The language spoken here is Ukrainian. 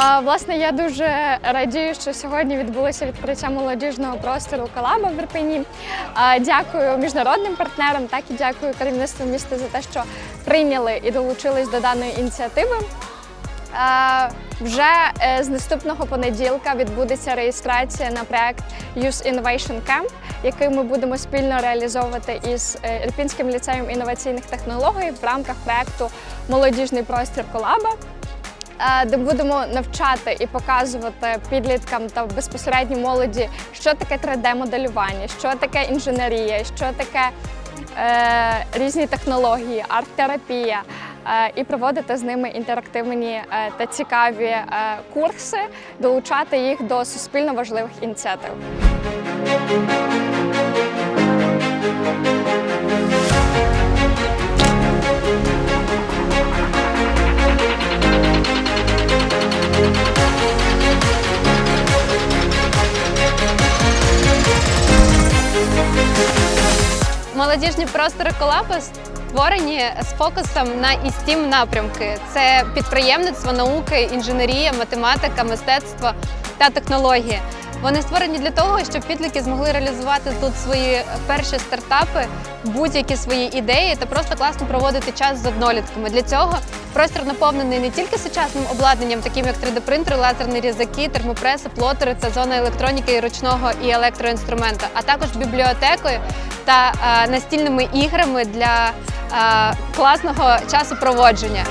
Власне, я дуже радію, що сьогодні відбулося відкриття молодіжного простору Колаба в Ірпені. Дякую міжнародним партнерам, так і дякую керівництву міста за те, що прийняли і долучились до даної ініціативи. Вже е, з наступного понеділка відбудеться реєстрація на проект Youth Innovation Camp, який ми будемо спільно реалізовувати із е, Ірпінським ліцеєм інноваційних технологій в рамках проекту Молодіжний простір Колаба. Е, Де будемо навчати і показувати підліткам та безпосередньо молоді, що таке 3D-моделювання, що таке інженерія, що таке е, різні технології, арт-терапія, е, і проводити з ними інтерактивні е, та цікаві курси, долучати їх до суспільно важливих ініціатив. Молодіжні простори колапи створені з фокусом на істім напрямки: це підприємництво, науки, інженерія, математика, мистецтво та технології. Вони створені для того, щоб підлітки змогли реалізувати тут свої перші стартапи, будь-які свої ідеї та просто класно проводити час з однолітками. Для цього простір наповнений не тільки сучасним обладнанням, таким як 3D-принтери, лазерні різаки, термопреси, плотери та зона електроніки і ручного і електроінструмента, а також бібліотекою та е, настільними іграми для е, класного часу проводження.